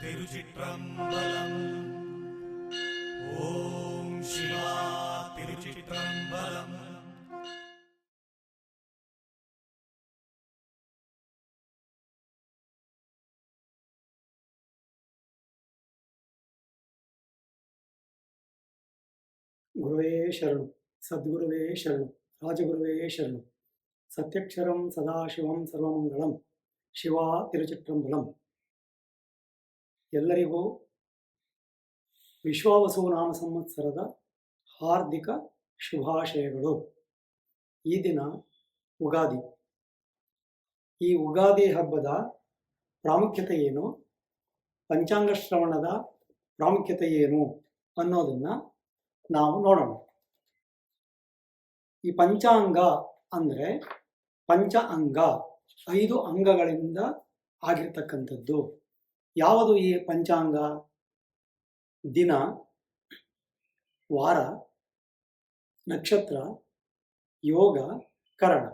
திருச்சிற்றம்பலம் ஓம் சிவா திருச்சிற்றம்பலம் గురువే శరణం సద్గురువే శరణం రాజగురువే శరణం సత్యక్షరం సదాశివం సర్వమంగళం శివా తిరుచిత్రంబలం ಎಲ್ಲರಿಗೂ ವಿಶ್ವಾವಸು ನಾಮ ಸಂವತ್ಸರದ ಹಾರ್ದಿಕ ಶುಭಾಶಯಗಳು. ಈ ದಿನ ಉಗಾದಿ. ಈ ಉಗಾದಿ ಹಬ್ಬದ ಪ್ರಾಮುಖ್ಯತೆ ಏನು? ಪಂಚಾಂಗ ಶ್ರವಣದ ಪ್ರಾಮುಖ್ಯತೆ ಏನು ಅನ್ನೋದನ್ನು ನಾವು ನೋಡೋಣ. ಈ ಪಂಚಾಂಗ ಅಂದರೆ ಪಂಚ ಅಂಗ, ಐದು ಅಂಗಗಳಿಂದ ಆಗಿರ್ತಕ್ಕಂಥದ್ದು. ಯಾವುದು ಈ ಪಂಚಾಂಗ? ದಿನ, ವಾರ, ನಕ್ಷತ್ರ, ಯೋಗ, ಕರಣ.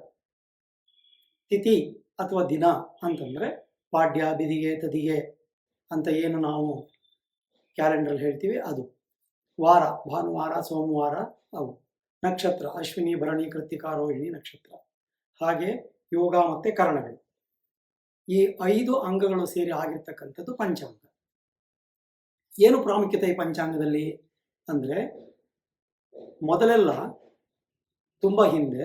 ತಿಥಿ ಅಥವಾ ದಿನ ಅಂತಂದರೆ ಪಾಡ್ಯ, ಬಿದಿಗೆ, ತದಿಗೆ ಅಂತ ಏನು ನಾವು ಕ್ಯಾಲೆಂಡರ್ ಹೇಳ್ತೀವಿ ಅದು. ವಾರ, ಭಾನುವಾರ, ಸೋಮವಾರ ಅವು. ನಕ್ಷತ್ರ, ಅಶ್ವಿನಿ, ಭರಣಿ ಕೃತಿಕಾ ರೋಹಿಣಿ ನಕ್ಷತ್ರ. ಹಾಗೆ ಯೋಗ ಮತ್ತು ಕರಣಗಳು. ಈ ಐದು ಅಂಗಗಳು ಸೇರಿ ಆಗಿರ್ತಕ್ಕಂಥದ್ದು ಪಂಚಾಂಗ. ಏನು ಪ್ರಾಮುಖ್ಯತೆ ಈ ಪಂಚಾಂಗದಲ್ಲಿ? ಅಂದರೆ ಮೊದಲೆಲ್ಲ ತುಂಬ ಹಿಂದೆ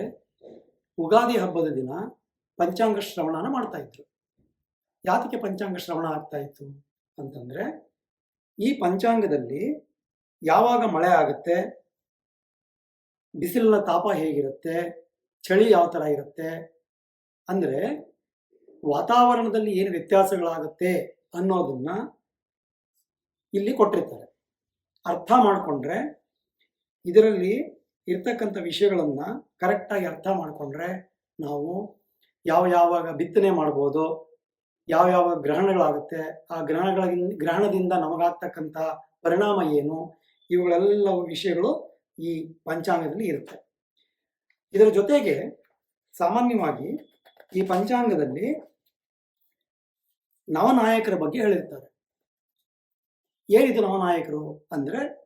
ಉಗಾದಿ ಹಬ್ಬದ ದಿನ ಪಂಚಾಂಗ ಶ್ರವಣನ ಮಾಡ್ತಾ ಇದ್ರು. ಯಾತಕ್ಕೆ ಪಂಚಾಂಗ ಶ್ರವಣ ಆಗ್ತಾ ಇತ್ತು ಅಂತಂದ್ರೆ ಈ ಪಂಚಾಂಗದಲ್ಲಿ ಯಾವಾಗ ಮಳೆ ಆಗುತ್ತೆ, ಬಿಸಿಲಿನ ತಾಪ ಹೇಗಿರುತ್ತೆ, ಚಳಿ ಯಾವ ಥರ ಇರುತ್ತೆ ಅಂದರೆ ವಾತಾವರಣದಲ್ಲಿ ಏನು ವ್ಯತ್ಯಾಸಗಳಾಗುತ್ತೆ ಅನ್ನೋದನ್ನ ಇಲ್ಲಿ ಕೊಟ್ಟಿರ್ತಾರೆ. ಅರ್ಥ ಮಾಡಿಕೊಂಡ್ರೆ ಇದರಲ್ಲಿ ಇರ್ತಕ್ಕಂಥ ವಿಷಯಗಳನ್ನು ಕರೆಕ್ಟಾಗಿ ಅರ್ಥ ಮಾಡಿಕೊಂಡ್ರೆ ನಾವು ಯಾವ ಯಾವಾಗ ಬಿತ್ತನೆ ಮಾಡ್ಬೋದು, ಯಾವ ಯಾವ ಗ್ರಹಣಗಳಾಗುತ್ತೆ, ಆ ಗ್ರಹಣಗಳಿಂದ ಗ್ರಹಣದಿಂದ ನಮಗಾಗ್ತಕ್ಕಂಥ ಪರಿಣಾಮ ಏನು ಇವುಗಳೆಲ್ಲ ವಿಷಯಗಳು ಈ ಪಂಚಾಂಗದಲ್ಲಿ ಇರುತ್ತೆ. ಇದರ ಜೊತೆಗೆ ಸಾಮಾನ್ಯವಾಗಿ ಈ ಪಂಚಾಂಗದಲ್ಲಿ ನವನಾಯಕರ ಬಗ್ಗೆ ಹೇಳಿರ್ತಾರೆ. ಏನಿದು ನವನಾಯಕರು ಅಂದ್ರೆ,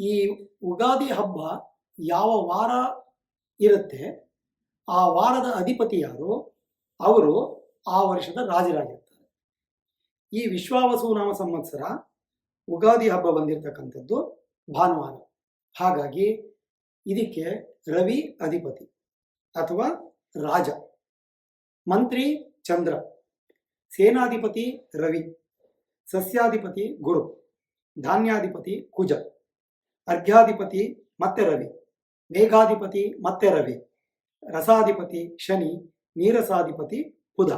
ಈ- ಉಗಾದಿ ಹಬ್ಬ ಯಾವ ವಾರ ಇರುತ್ತೆ, ಆ ವಾರದ ಅಧಿಪತಿ ಯಾರು ಅವರು ಆ ವರ್ಷದ ರಾಜರಾಗಿರ್ತಾರೆ. ಈ ವಿಶ್ವಾವಸು ನಾಮ ಸಂವತ್ಸರ ಉಗಾದಿ ಹಬ್ಬ ಬಂದಿರತಕ್ಕಂಥದ್ದು ಭಾನುವಾರ. ಹಾಗಾಗಿ ಇದಕ್ಕೆ ರವಿ ಅಧಿಪತಿ ಅಥವಾ ರಾಜ, ಮಂತ್ರಿ ಚಂದ್ರ. ಸೇನಾಧಿಪತಿ ರವಿ. ಸಸ್ಯಾಧಿಪತಿ ಗುರು. ಧಾನ್ಯಾಧಿಪತಿ ಕುಜ. ಅರ್ಘ್ಯಾಧಿಪತಿ ಮತ್ತೆ ರವಿ. ಮೇಘಾಧಿಪತಿ ಮತ್ತೆ ರವಿ. ರಸಾಧಿಪತಿ ಶನಿ. ನೀರಸಾಧಿಪತಿ ಬುಧ.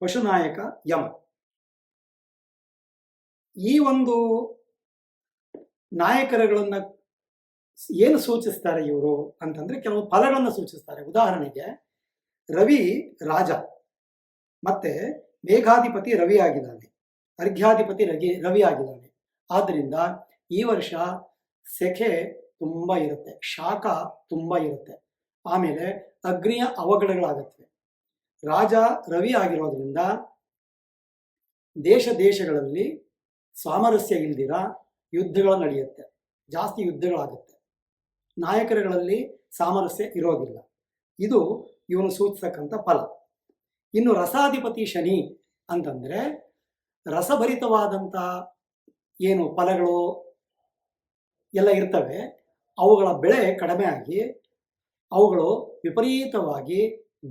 ಪಶುನಾಯಕ ಯಮ. ಈ ಒಂದು ನಾಯಕರುಗಳನ್ನ ಏನು ಸೂಚಿಸ್ತಾರೆ ಇವರು ಅಂತಂದ್ರೆ ಕೆಲವು ಫಲಗಳನ್ನು ಸೂಚಿಸ್ತಾರೆ. ಉದಾಹರಣೆಗೆ ರವಿ ರಾಜ. ಮತ್ತೆ ಮೇಘಾಧಿಪತಿ ರವಿ ಆಗಿದ್ದಾನೆ ಅರ್ಘ್ಯಾಧಿಪತಿ ರವಿ ರವಿ ಆಗಿದ್ದಾನೆ ಆದ್ದರಿಂದ ಈ ವರ್ಷ ಸೆಖೆ ತುಂಬ ಇರುತ್ತೆ. ಶಾಖ ತುಂಬ ಇರುತ್ತೆ. ಆಮೇಲೆ ಅಗ್ನಿಯ ಅವಘಡಗಳಾಗತ್ತವೆ ರಾಜ ರವಿ ಆಗಿರೋದ್ರಿಂದ ದೇಶ ದೇಶಗಳಲ್ಲಿ ಸಾಮರಸ್ಯ ಇಲ್ದಿರ ಯುದ್ಧಗಳು ನಡೆಯುತ್ತೆ. ಜಾಸ್ತಿ ಯುದ್ಧಗಳಾಗುತ್ತೆ. ನಾಯಕರುಗಳಲ್ಲಿ ಸಾಮರಸ್ಯ ಇರೋದಿಲ್ಲ. ಇದು ಇವನು ಸೂಚಿಸತಕ್ಕಂಥ ಫಲ. ಇನ್ನು ರಸಾಧಿಪತಿ ಶನಿ ಅಂತಂದರೆ ರಸಭರಿತವಾದಂಥ ಏನು ಫಲಗಳು ಎಲ್ಲ ಇರ್ತವೆ, ಅವುಗಳ ಬೆಳೆ ಕಡಿಮೆ ಆಗಿ ಅವುಗಳು ವಿಪರೀತವಾಗಿ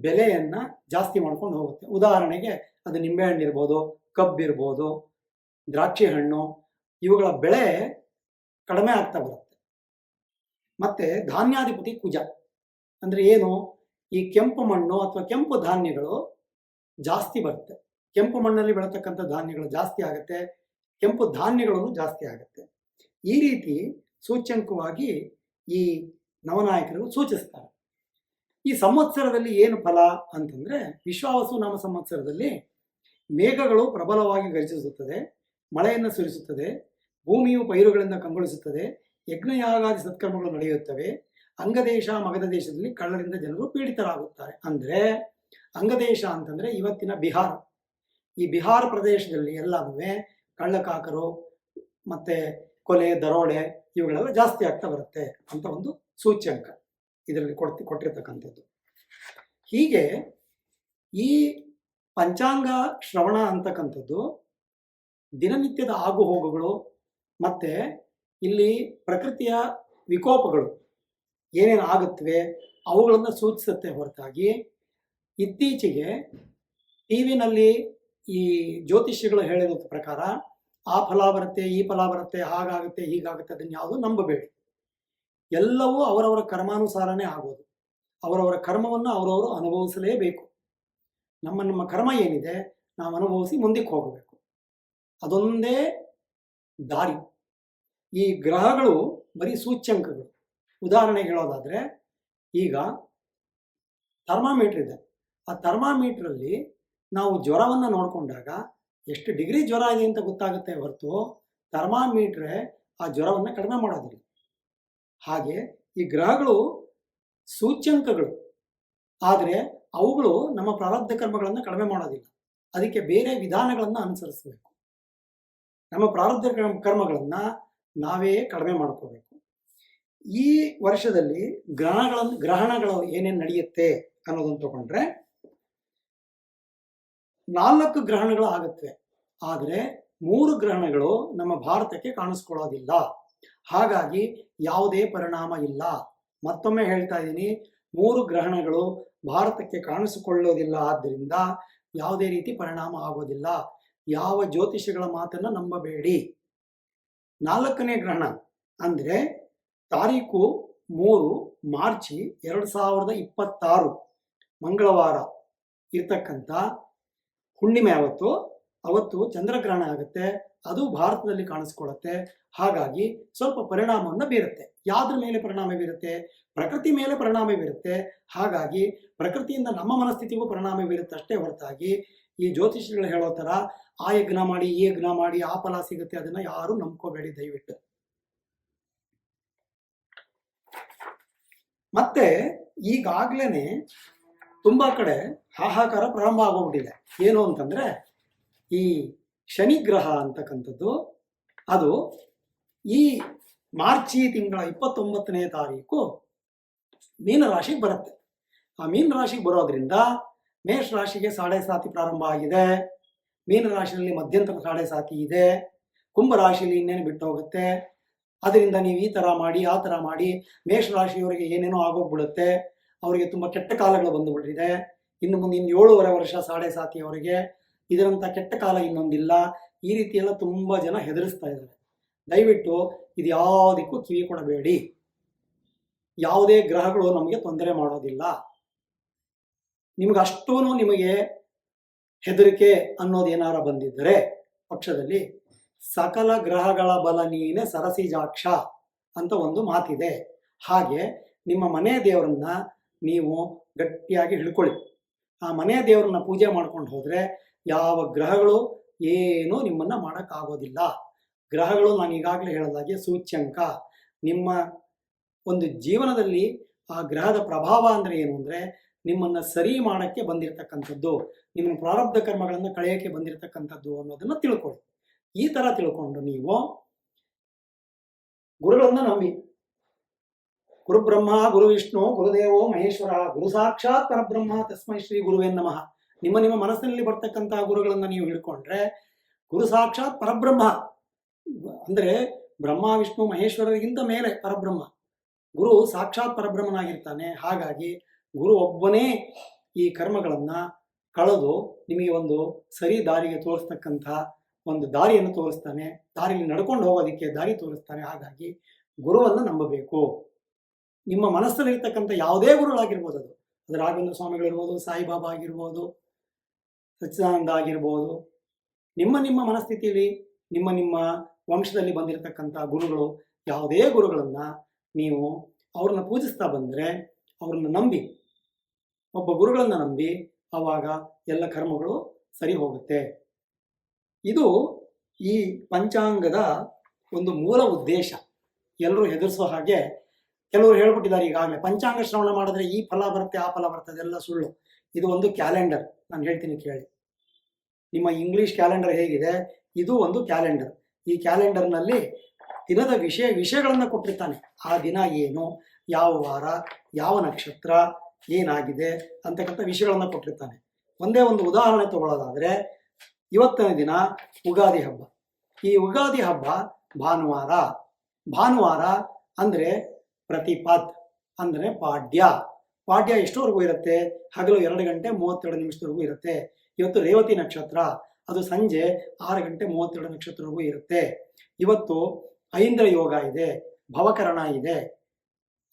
ಬೆಲೆಯನ್ನು ಜಾಸ್ತಿ ಮಾಡ್ಕೊಂಡು ಹೋಗುತ್ತೆ. ಉದಾಹರಣೆಗೆ ಅದು ನಿಂಬೆಹಣ್ಣು ಇರ್ಬೋದು ಕಬ್ಬಿರ್ಬೋದು ದ್ರಾಕ್ಷಿ ಹಣ್ಣು, ಇವುಗಳ ಬೆಳೆ ಕಡಿಮೆ ಆಗ್ತಾ ಬರುತ್ತೆ. ಮತ್ತೆ ಧಾನ್ಯಾಧಿಪತಿ ಕುಜ ಅಂದರೆ ಏನು? ಈ ಕೆಂಪು ಮಣ್ಣು ಅಥವಾ ಕೆಂಪು ಧಾನ್ಯಗಳು ಜಾಸ್ತಿ ಬರುತ್ತೆ. ಕೆಂಪು ಮಣ್ಣಲ್ಲಿ ಬೆಳತಕ್ಕಂಥ ಧಾನ್ಯಗಳು ಜಾಸ್ತಿ ಆಗುತ್ತೆ. ಕೆಂಪು ಧಾನ್ಯಗಳನ್ನು ಜಾಸ್ತಿ ಆಗುತ್ತೆ. ಈ ರೀತಿ ಸೂಚ್ಯಂಕವಾಗಿ ಈ ನವನಾಯಕರು ಸೂಚಿಸ್ತಾರೆ. ಈ ಸಂವತ್ಸರದಲ್ಲಿ ಏನು ಫಲ ಅಂತಂದ್ರೆ ವಿಶ್ವಾವಸು ನಾಮ ಸಂವತ್ಸರದಲ್ಲಿ ಮೇಘಗಳು ಪ್ರಬಲವಾಗಿ ಗರ್ಜಿಸುತ್ತದೆ ಮಳೆಯನ್ನು ಸುರಿಸುತ್ತದೆ, ಭೂಮಿಯು ಪೈರುಗಳಿಂದ ಕಂಗೊಳಿಸುತ್ತದೆ, ಯಜ್ಞಯಾಗಾದಿ ಸತ್ಕರ್ಮಗಳು ನಡೆಯುತ್ತವೆ, ಅಂಗದೇಶ ಮಗದ ದೇಶದಲ್ಲಿ ಕಳ್ಳರಿಂದ ಜನರು ಪೀಡಿತರಾಗುತ್ತಾರೆ. ಅಂದರೆ ಅಂಗದೇಶ ಅಂತಂದ್ರೆ ಇವತ್ತಿನ ಬಿಹಾರ. ಈ ಬಿಹಾರ ಪ್ರದೇಶದಲ್ಲಿ ಎಲ್ಲನೂ ಕಳ್ಳಕಾಕರು ಮತ್ತೆ ಕೊಲೆ, ದರೋಡೆ ಇವುಗಳೆಲ್ಲ ಜಾಸ್ತಿ ಆಗ್ತಾ ಬರುತ್ತೆ ಅಂತ ಒಂದು ಸೂಚ್ಯಂಕ ಇದರಲ್ಲಿ ಕೊಡ್ತಿ, ಕೊಟ್ಟಿರ್ತಕ್ಕಂಥದ್ದು. ಹೀಗೆ ಈ ಪಂಚಾಂಗ ಶ್ರವಣ ಅಂತಕ್ಕಂಥದ್ದು ದಿನನಿತ್ಯದ ಆಗು ಹೋಗುಗಳು ಮತ್ತೆ ಇಲ್ಲಿ ಪ್ರಕೃತಿಯ ವಿಕೋಪಗಳು ಏನೇನು ಆಗುತ್ತವೆ ಅವುಗಳನ್ನು ಸೂಚಿಸುತ್ತೆ ಹೊರತಾಗಿ ಇತ್ತೀಚೆಗೆ ಟಿ ವಿನಲ್ಲಿ ಈ ಜ್ಯೋತಿಷ್ಯಗಳು ಹೇಳಿರೋ ಪ್ರಕಾರ, ಆ ಫಲ ಬರುತ್ತೆ, ಈ ಫಲ ಬರುತ್ತೆ, ಹಾಗಾಗುತ್ತೆ, ಹೀಗಾಗುತ್ತೆ ಅದನ್ನು ಯಾವುದು ನಂಬಬೇಡಿ. ಎಲ್ಲವೂ ಅವರವರ ಕರ್ಮಾನುಸಾರನೇ ಆಗೋದು. ಅವರವರ ಕರ್ಮವನ್ನು ಅವರವರು ಅನುಭವಿಸಲೇಬೇಕು. ನಮ್ಮ ನಮ್ಮ ಕರ್ಮ ಏನಿದೆ, ನಾವು ಅನುಭವಿಸಿ ಮುಂದಕ್ಕೆ ಹೋಗಬೇಕು. ಅದೊಂದೇ ದಾರಿ. ಈ ಗ್ರಹಗಳು ಬರೀ ಸೂಚ್ಯಂಕಗಳು. ಉದಾಹರಣೆಗೆ ಹೇಳೋದಾದರೆ, ಈಗ ಥರ್ಮಾಮೀಟ್ರ್ ಇದೆ. ಆ ಥರ್ಮಾಮೀಟ್ರಲ್ಲಿ ನಾವು ಜ್ವರವನ್ನು ನೋಡಿಕೊಂಡಾಗ ಎಷ್ಟು ಡಿಗ್ರಿ ಜ್ವರ ಇದೆ ಅಂತ ಗೊತ್ತಾಗುತ್ತೆ ಹೊರತು ಥರ್ಮಾಮೀಟ್ರೇ ಆ ಜ್ವರವನ್ನು ಕಡಿಮೆ ಮಾಡೋದಿಲ್ಲ. ಹಾಗೆ ಈ ಗ್ರಹಗಳು ಸೂಚ್ಯಂಕಗಳು. ಆದರೆ ಅವುಗಳು ನಮ್ಮ ಪ್ರಾರಬ್ಧ ಕರ್ಮಗಳನ್ನು ಕಡಿಮೆ ಮಾಡೋದಿಲ್ಲ. ಅದಕ್ಕೆ ಬೇರೆ ವಿಧಾನಗಳನ್ನು ಅನುಸರಿಸಬೇಕು. ನಮ್ಮ ಪ್ರಾರಬ್ಧ ಕರ್ಮ- ಕರ್ಮಗಳನ್ನು ನಾವೇ ಕಡಿಮೆ ಮಾಡ್ಕೋಬೇಕು. ಈ ವರ್ಷದಲ್ಲಿ ಗ್ರಹಣಗಳನ್ನು ಗ್ರಹಣಗಳು ಏನೇನು ನಡೆಯುತ್ತೆ ಅನ್ನೋದನ್ನು ತಗೊಂಡ್ರೆ ನಾಲ್ಕು ಗ್ರಹಣಗಳು ಆಗುತ್ತವೆ ಆದರೆ ಮೂರು ಗ್ರಹಣಗಳು ನಮ್ಮ ಭಾರತಕ್ಕೆ ಕಾಣಿಸ್ಕೊಳ್ಳೋದಿಲ್ಲ. ಹಾಗಾಗಿ ಯಾವುದೇ ಪರಿಣಾಮ ಇಲ್ಲ. ಮತ್ತೊಮ್ಮೆ ಹೇಳ್ತಾ ಇದ್ದೀನಿ, ಮೂರು ಗ್ರಹಣಗಳು ಭಾರತಕ್ಕೆ ಕಾಣಿಸಿಕೊಳ್ಳೋದಿಲ್ಲ ಆದ್ದರಿಂದ ಯಾವುದೇ ರೀತಿ ಪರಿಣಾಮ ಆಗೋದಿಲ್ಲ. ಯಾವ ಜ್ಯೋತಿಷಗಳ ಮಾತನ್ನ ನಂಬಬೇಡಿ. ನಾಲ್ಕನೇ ಗ್ರಹಣ ಅಂದ್ರೆ ತಾರೀಕು ಮೂರು ಮಾರ್ಚಿ ಎರಡು ಸಾವಿರದ ಇಪ್ಪತ್ತಾರು, ಮಂಗಳವಾರ ಇರ್ತಕ್ಕಂಥ ಹುಣ್ಣಿಮೆ ಯಾವತ್ತು ಅವತ್ತು ಚಂದ್ರಗ್ರಹಣ ಆಗುತ್ತೆ. ಅದು ಭಾರತದಲ್ಲಿ ಕಾಣಿಸ್ಕೊಳ್ಳುತ್ತೆ. ಹಾಗಾಗಿ ಸ್ವಲ್ಪ ಪರಿಣಾಮವನ್ನು ಬೀರುತ್ತೆ. ಯಾವ್ದ್ರ ಮೇಲೆ ಪರಿಣಾಮ ಬೀರುತ್ತೆ? ಪ್ರಕೃತಿ ಮೇಲೆ ಪರಿಣಾಮ ಬೀರುತ್ತೆ. ಹಾಗಾಗಿ ಪ್ರಕೃತಿಯಿಂದ ನಮ್ಮ ಮನಸ್ಥಿತಿಗೂ ಪರಿಣಾಮ ಬೀರುತ್ತೆ ಅಷ್ಟೇ ಹೊರತಾಗಿ. ಈ ಜ್ಯೋತಿಷಿಗಳು ಹೇಳೋ ಥರ ಆ ಯಜ್ಞ ಮಾಡಿ, ಈ ಯಜ್ಞ ಮಾಡಿ, ಆ ಫಲ ಸಿಗುತ್ತೆ ಅದನ್ನ ಯಾರು ನಂಬ್ಕೋಬೇಡಿ ದಯವಿಟ್ಟು. ಮತ್ತೆ ಈಗಾಗ್ಲೇನೆ ತುಂಬಾ ಕಡೆ ಹಾಹಾಕಾರ ಪ್ರಾರಂಭ ಆಗೋಗ್ಬಿಟ್ಟಿದೆ. ಏನು ಅಂತಂದ್ರೆ, ಈ ಶನಿ ಗ್ರಹ ಅಂತಕ್ಕಂಥದ್ದು, ಅದು ಈ ಮಾರ್ಚಿ ತಿಂಗಳ ಇಪ್ಪತ್ತೊಂಬತ್ತನೇ ತಾರೀಕು ಮೀನರಾಶಿಗೆ ಬರುತ್ತೆ. ಆ ಮೀನ ರಾಶಿಗೆ ಬರೋದ್ರಿಂದ ಮೇಷ ರಾಶಿಗೆ ಸಾಡೆ ಸಾತಿ ಪ್ರಾರಂಭ ಆಗಿದೆ. ಮೀನ ರಾಶಿಯಲ್ಲಿ ಮಧ್ಯಂತರ ಸಾಡೆ ಸಾತಿ ಇದೆ. ಕುಂಭ ರಾಶಿಯಲ್ಲಿ ಇನ್ನೇನು ಬಿಟ್ಟು ಹೋಗುತ್ತೆ. ಅದರಿಂದ ನೀವು ಈ ಥರ ಮಾಡಿ, ಆ ಥರ ಮಾಡಿ ಮೇಷ ರಾಶಿಯವರಿಗೆ ಏನೇನೋ ಆಗೋಗ್ಬಿಡುತ್ತೆ. ಅವರಿಗೆ ತುಂಬ ಕೆಟ್ಟ ಕಾಲಗಳು ಬಂದುಬಿಟ್ಟಿದೆ ಇನ್ನು ಮುಂದೆ ಇನ್ನು ಏಳುವರೆ ವರ್ಷ ಸಾಡೆ ಸಾತಿ ಅವರಿಗೆ ಇದರಂಥ ಕೆಟ್ಟ ಕಾಲ ಇನ್ನೊಂದಿಲ್ಲ. ಈ ರೀತಿ ಎಲ್ಲ ತುಂಬ ಜನ ಹೆದರಿಸ್ತಾ ಇದ್ದಾರೆ. ದಯವಿಟ್ಟು ಇದು ಯಾವುದಕ್ಕೂ ಕಿವಿ ಕೊಡಬೇಡಿ. ಯಾವುದೇ ಗ್ರಹಗಳು ನಮಗೆ ತೊಂದರೆ ಮಾಡೋದಿಲ್ಲ. ನಿಮ್ಗೆ ಅಷ್ಟೂ ನಿಮಗೆ ಹೆದರಿಕೆ ಅನ್ನೋದು ಏನಾರ ಬಂದಿದ್ದರೆ ಪಕ್ಷದಲ್ಲಿ ಸಕಲ ಗ್ರಹಗಳ ಬಲ ನೀನೆ ಸರಸಿಜಾಕ್ಷ ಅಂತ ಒಂದು ಮಾತಿದೆ. ಹಾಗೆ ನಿಮ್ಮ ಮನೆ ದೇವರನ್ನ ನೀವು ಗಟ್ಟಿಯಾಗಿ ಹಿಡ್ಕೊಳ್ಳಿ. ಆ ಮನೆ ದೇವರನ್ನ ಪೂಜೆ ಮಾಡ್ಕೊಂಡು ಹೋದ್ರೆ ಯಾವ ಗ್ರಹಗಳು ಏನೂ ನಿಮ್ಮನ್ನ ಮಾಡೋಕ್ಕಾಗೋದಿಲ್ಲ. ಗ್ರಹಗಳು ನಾನು ಈಗಾಗಲೇ ಹೇಳಿದಾಗೆ ಸೂಚ್ಯಂಕ. ನಿಮ್ಮ ಒಂದು ಜೀವನದಲ್ಲಿ ಆ ಗ್ರಹದ ಪ್ರಭಾವ ಅಂದ್ರೆ ಏನು ಅಂದ್ರೆ ನಿಮ್ಮನ್ನ ಸರಿ ಮಾಡಕ್ಕೆ ಬಂದಿರತಕ್ಕಂಥದ್ದು, ನಿಮ್ಮ ಪ್ರಾರಬ್ಧ ಕರ್ಮಗಳನ್ನು ಕಳೆಯಕ್ಕೆ ಬಂದಿರತಕ್ಕಂಥದ್ದು ಅನ್ನೋದನ್ನು ತಿಳ್ಕೊಳ್ಳಿ. ಈ ತರ ತಿಳ್ಕೊಂಡು ನೀವು ಗುರುಗಳನ್ನು ನಂಬಿ. ಗುರು ಬ್ರಹ್ಮ ಗುರು ವಿಷ್ಣು ಗುರುದೇವೋ, ಮಹೇಶ್ವರ ಗುರು ಸಾಕ್ಷಾತ್ ಪರಬ್ರಹ್ಮ ತಸ್ಮೈ ಶ್ರೀ ಗುರುವೇ ನಮಃ. ನಿಮ್ಮ ನಿಮ್ಮ ಮನಸ್ಸಿನಲ್ಲಿ ಬರ್ತಕ್ಕಂತಹ ಗುರುಗಳನ್ನು ನೀವು ಹಿಡ್ಕೊಂಡ್ರೆ ಗುರು ಸಾಕ್ಷಾತ್ ಪರಬ್ರಹ್ಮ, ಅಂದ್ರೆ ಬ್ರಹ್ಮ, ವಿಷ್ಣು, ಮಹೇಶ್ವರರಿಗಿಂತ ಮೇಲೆ ಪರಬ್ರಹ್ಮ. ಗುರು ಸಾಕ್ಷಾತ್ ಪರಬ್ರಹ್ಮನಾಗಿರ್ತಾನೆ. ಹಾಗಾಗಿ ಗುರು ಒಬ್ಬನೇ ಈ ಕರ್ಮಗಳನ್ನು ಕಳೆದು ನಿಮಗೆ ಒಂದು ಸರಿ ದಾರಿಗೆ ತೋರಿಸ್ತಕ್ಕಂಥ ಒಂದು ದಾರಿಯನ್ನು ತೋರಿಸ್ತಾನೆ. ದಾರಿಯಲ್ಲಿ ನಡ್ಕೊಂಡು ಹೋಗೋದಕ್ಕೆ ದಾರಿ ತೋರಿಸ್ತಾನೆ. ಹಾಗಾಗಿ ಗುರುವನ್ನು ನಂಬಬೇಕು. ನಿಮ್ಮ ಮನಸ್ಸಲ್ಲಿರ್ತಕ್ಕಂಥ ಯಾವುದೇ ಗುರುಗಳಾಗಿರ್ಬೋದು ಅದು. ಅದು ರಾಘವೇಂದ್ರ ಸ್ವಾಮಿಗಳಿರ್ಬೋದು ಸಾಯಿಬಾಬಾ ಆಗಿರ್ಬೋದು, ಸಚ್ಚಿದಾನಂದ ಆಗಿರ್ಬೋದು. ನಿಮ್ಮ ನಿಮ್ಮ ಮನಸ್ಥಿತಿಯಲ್ಲಿ, ನಿಮ್ಮ ನಿಮ್ಮ ವಂಶದಲ್ಲಿ ಬಂದಿರತಕ್ಕಂಥ ಗುರುಗಳು ಯಾವುದೇ ಗುರುಗಳನ್ನ ನೀವು ಅವ್ರನ್ನ ಪೂಜಿಸ್ತಾ ಬಂದರೆ ಅವ್ರನ್ನ ನಂಬಿ, ಒಬ್ಬ ಗುರುಗಳನ್ನ ನಂಬಿ ಆವಾಗ ಎಲ್ಲ ಕರ್ಮಗಳು ಸರಿ ಹೋಗುತ್ತೆ. ಇದು ಈ ಪಂಚಾಂಗದ ಒಂದು ಮೂಲ ಉದ್ದೇಶ. ಎಲ್ಲರೂ ಹೆದರಿಸೋ ಹಾಗೆ ಕೆಲವರು ಹೇಳ್ಬಿಟ್ಟಿದ್ದಾರೆ ಈಗಾಗಲೇ ಪಂಚಾಂಗ ಶ್ರವಣ ಮಾಡಿದ್ರೆ ಈ ಫಲ ಬರುತ್ತೆ, ಆ ಫಲ ಬರುತ್ತೆ ಅದೆಲ್ಲ ಸುಳ್ಳು. ಇದು ಒಂದು ಕ್ಯಾಲೆಂಡರ್, ನಾನು ಹೇಳ್ತೀನಿ ಕೇಳಿ. ನಿಮ್ಮ ಇಂಗ್ಲಿಷ್ ಕ್ಯಾಲೆಂಡರ್ ಹೇಗಿದೆ? ಇದು ಒಂದು ಕ್ಯಾಲೆಂಡರ್. ಈ ಕ್ಯಾಲೆಂಡರ್ನಲ್ಲಿ ದಿನದ ವಿಷಯ, ವಿಷಯಗಳನ್ನು ಕೊಟ್ಟಿರ್ತಾನೆ. ಆ ದಿನ ಏನು, ಯಾವ ವಾರ, ಯಾವ ನಕ್ಷತ್ರ, ಏನಾಗಿದೆ ಅಂತಕ್ಕಂಥ ವಿಷಯಗಳನ್ನು ಕೊಟ್ಟಿರ್ತಾನೆ. ಒಂದೇ ಒಂದು ಉದಾಹರಣೆ ತಗೊಳ್ಳೋದಾದ್ರೆ ಇವತ್ತಿನ ದಿನ ಉಗಾದಿ ಹಬ್ಬ. ಈ ಉಗಾದಿ ಹಬ್ಬ ಭಾನುವಾರ. ಭಾನುವಾರ ಅಂದರೆ ಪ್ರತಿಪತ್ ಅಂದರೆ ಪಾಡ್ಯ. ಪಾಡ್ಯ ಎಷ್ಟೋವರೆಗೂ ಇರುತ್ತೆ? ಹಗಲು ಎರಡು ಗಂಟೆ ಮೂವತ್ತೆರಡು ನಿಮಿಷದವರೆಗೂ ಇರುತ್ತೆ. ಇವತ್ತು ರೇವತಿ ನಕ್ಷತ್ರ. ಅದು ಸಂಜೆ ಆರು ಗಂಟೆ ಮೂವತ್ತೆರಡು ನಕ್ಷತ್ರವರೆಗೂ ಇರುತ್ತೆ. ಇವತ್ತು ಐಂದ್ರ ಯೋಗ ಇದೆ. ಭವಕರಣ ಇದೆ.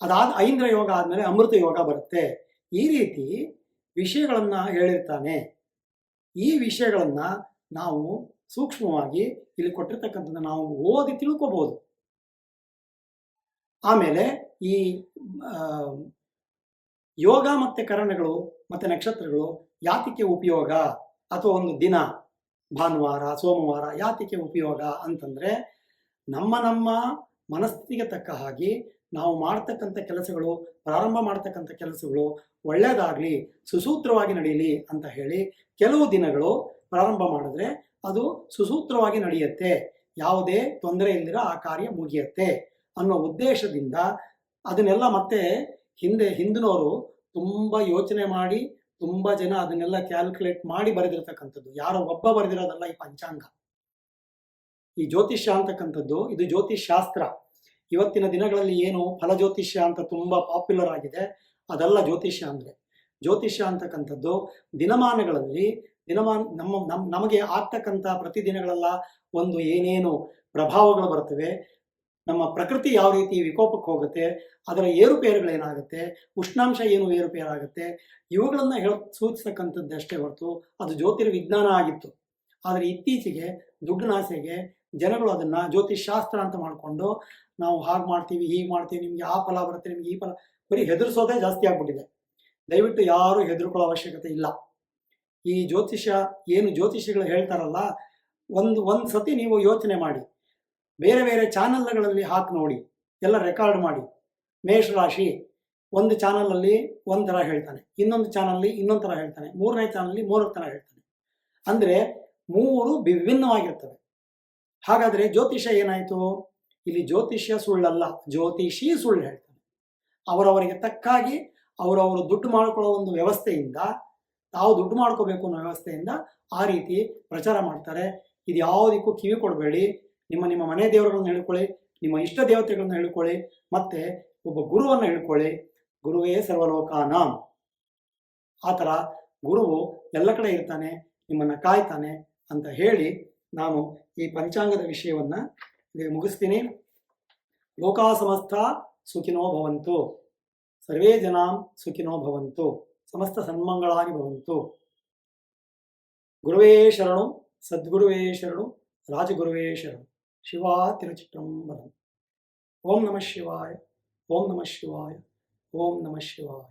ಅದಾದ ಐಂದ್ರ ಯೋಗ ಆದಮೇಲೆ ಅಮೃತ ಯೋಗ ಬರುತ್ತೆ. ಈ ರೀತಿ ವಿಷಯಗಳನ್ನು ಹೇಳಿರ್ತಾನೆ. ಈ ವಿಷಯಗಳನ್ನು ನಾವು ಸೂಕ್ಷ್ಮವಾಗಿ ಇಲ್ಲಿ ಕೊಟ್ಟಿರ್ತಕ್ಕಂಥದ್ದು ನಾವು ಓದಿ ತಿಳ್ಕೊಬಹುದು ಆಮೇಲೆ ಈ ಯೋಗ ಮತ್ತು ಕರಣಗಳು ಮತ್ತೆ ನಕ್ಷತ್ರಗಳು ಯಾತಿಕೆ ಉಪಯೋಗ? ಅಥವಾ ಒಂದು ದಿನ, ಭಾನುವಾರ, ಸೋಮವಾರ ಯಾತಿಕೆ ಉಪಯೋಗ ಅಂತಂದ್ರೆ ನಮ್ಮ ನಮ್ಮ ಮನಸ್ಥಿತಿಗೆ ತಕ್ಕ ಹಾಗೆ ನಾವು ಮಾಡ್ತಕ್ಕಂಥ ಕೆಲಸಗಳು, ಪ್ರಾರಂಭ ಮಾಡ್ತಕ್ಕಂಥ ಕೆಲಸಗಳು ಒಳ್ಳೆಯದಾಗಲಿ ಸುಸೂತ್ರವಾಗಿ ನಡೆಯಲಿ ಅಂತ ಹೇಳಿ ಕೆಲವು ದಿನಗಳು ಪ್ರಾರಂಭ ಮಾಡಿದ್ರೆ ಅದು ಸುಸೂತ್ರವಾಗಿ ನಡೆಯುತ್ತೆ. ಯಾವುದೇ ತೊಂದರೆ ಇಲ್ದಿರ ಆ ಕಾರ್ಯ ಮುಗಿಯುತ್ತೆ. ಅನ್ನೋ ಉದ್ದೇಶದಿಂದ ಅದನ್ನೆಲ್ಲ ಮತ್ತೆ ಹಿಂದೆ ಹಿಂದಿನವರು ತುಂಬ ಯೋಚನೆ ಮಾಡಿ, ತುಂಬ ಜನ ಅದನ್ನೆಲ್ಲ ಕ್ಯಾಲ್ಕುಲೇಟ್ ಮಾಡಿ ಬರೆದಿರ್ತಕ್ಕಂಥದ್ದು. ಯಾರೋ ಒಬ್ಬ ಬರೆದಿರೋದಲ್ಲ ಈ ಪಂಚಾಂಗ. ಈ ಜ್ಯೋತಿಷ್ಯ ಅಂತಕ್ಕಂಥದ್ದು, ಇದು ಜ್ಯೋತಿಷ್ ಶಾಸ್ತ್ರ ಇವತ್ತಿನ ದಿನಗಳಲ್ಲಿ ಏನು ಫಲ ಜ್ಯೋತಿಷ್ಯ ಅಂತ ತುಂಬ ಪಾಪ್ಯುಲರ್ ಆಗಿದೆ, ಅದಲ್ಲ ಜ್ಯೋತಿಷ್ಯ ಅಂದರೆ. ಜ್ಯೋತಿಷ್ಯ ಅಂತಕ್ಕಂಥದ್ದು ದಿನಮಾನಗಳಲ್ಲಿ, ದಿನಮಾನ ನಮ್ಮ, ನಮ್, ನಮಗೆ ಆಗ್ತಕ್ಕಂಥ ಪ್ರತಿದಿನಗಳೆಲ್ಲ ಒಂದು ಏನೇನು ಪ್ರಭಾವಗಳು ಬರ್ತವೆ. ನಮ್ಮ ಪ್ರಕೃತಿ ಯಾವ ರೀತಿ ವಿಕೋಪಕ್ಕೆ ಹೋಗುತ್ತೆ, ಅದರ ಏರುಪೇರುಗಳೇನಾಗುತ್ತೆ, ಉಷ್ಣಾಂಶ ಏನು ಏರುಪೇರಾಗುತ್ತೆ, ಇವುಗಳನ್ನು ಹೇಳ ಸೂಚಿಸ್ತಕ್ಕಂಥದ್ದು ಅಷ್ಟೇ ಹೊರತು ಅದು ಜ್ಯೋತಿರ್ವಿಜ್ಞಾನ ಆಗಿತ್ತು. ಆದರೆ ಇತ್ತೀಚೆಗೆ ದುಗ್ನಾಸೆಗೆ ಜನಗಳು ಅದನ್ನು ಜ್ಯೋತಿಷ್ ಶಾಸ್ತ್ರ ಅಂತ ಮಾಡಿಕೊಂಡು ನಾವು ಹಾಗೆ ಮಾಡ್ತೀವಿ, ಹೀಗೆ ಮಾಡ್ತೀವಿ, ನಿಮಗೆ ಆ ಫಲ ಬರುತ್ತೆ, ನಿಮ್ಗೆ ಈ ಫಲ ಬರೀ ಹೆದರ್ಸೋದೇ ಜಾಸ್ತಿ ಆಗ್ಬಿಟ್ಟಿದೆ. ದಯವಿಟ್ಟು ಯಾರು ಹೆದರ್ಕೊಳ್ಳೋ ಅವಶ್ಯಕತೆ ಇಲ್ಲ. ಈ ಜ್ಯೋತಿಷ್ಯ ಏನು ಜ್ಯೋತಿಷಿಗಳು ಹೇಳ್ತಾರಲ್ಲ, ಒಂದು ಒಂದು ಸತಿ ನೀವು ಯೋಚನೆ ಮಾಡಿ. ಬೇರೆ ಬೇರೆ ಚಾನಲ್ಗಳಲ್ಲಿ ಹಾಕಿ ನೋಡಿ, ಎಲ್ಲ ರೆಕಾರ್ಡ್ ಮಾಡಿ. ಮೇಷರಾಶಿ ಒಂದು ಚಾನಲಲ್ಲಿ ಒಂದು ಥರ ಹೇಳ್ತಾನೆ, ಇನ್ನೊಂದು ಚಾನಲ್ಲಿ ಇನ್ನೊಂದು ಥರ ಹೇಳ್ತಾನೆ, ಮೂರನೇ ಚಾನಲ್ಲಿ ಮೂರು ಥರ ಹೇಳ್ತಾನೆ. ಅಂದರೆ ಮೂರು ವಿಭಿನ್ನವಾಗಿರ್ತವೆ. ಹಾಗಾದರೆ ಜ್ಯೋತಿಷ್ಯ ಏನಾಯಿತು? ಇಲ್ಲಿ ಜ್ಯೋತಿಷ್ಯ ಸುಳ್ಳಲ್ಲ, ಜ್ಯೋತಿಷಿ ಸುಳ್ಳು ಹೇಳ್ತಾನೆ. ಅವರವರಿಗೆ ತಕ್ಕಾಗಿ ಅವರವರು ದುಡ್ಡು ಮಾಡಿಕೊಳ್ಳೋ ಒಂದು ವ್ಯವಸ್ಥೆಯಿಂದ, ತಾವು ದುಡ್ಡು ಮಾಡ್ಕೋಬೇಕು ಅನ್ನೋ ವ್ಯವಸ್ಥೆಯಿಂದ ಆ ರೀತಿ ಪ್ರಚಾರ ಮಾಡ್ತಾರೆ. ಇದು ಯಾವುದಕ್ಕೂ ಕಿವಿ ಕೊಡಬೇಡಿ. ನಿಮ್ಮ ನಿಮ್ಮ ಮನೆ ದೇವರುಗಳನ್ನು ಹೇಳ್ಕೊಳ್ಳಿ, ನಿಮ್ಮ ಇಷ್ಟ ದೇವತೆಗಳನ್ನ ಹೇಳ್ಕೊಳ್ಳಿ, ಮತ್ತೆ ಒಬ್ಬ ಗುರುವನ್ನು ಹೇಳ್ಕೊಳ್ಳಿ. ಗುರುವೇ ಸರ್ವಲೋಕಾನಾಂ. ಆ ಥರ ಗುರುವು ಎಲ್ಲ ಕಡೆ ಇರ್ತಾನೆ, ನಿಮ್ಮನ್ನು ಕಾಯ್ತಾನೆ ಅಂತ ಹೇಳಿ ನಾನು ಈ ಪಂಚಾಂಗದ ವಿಷಯವನ್ನು ಮುಗಿಸ್ತೀನಿ. ಲೋಕಾ ಸಮಸ್ತ ಸುಖಿನೋ ಭವಂತು. ಸರ್ವೇ ಜನಾಂ ಸುಖಿನೋ ಭವಂತು. ಸಮಸ್ತ ಸನ್ಮಂಗಳಾನಿ ಭವಂತು. ಗುರುವೇ ಶರಣು, ಸದ್ಗುರುವೇ ಶರಣು, ರಾಜಗುರುವೇ ಶರಣು. ശിവാ തിരുചിത്രം വരണം ഓം നമ ശിവായ ഓം നമ ശിവായ ഓം നമ ശിവായ.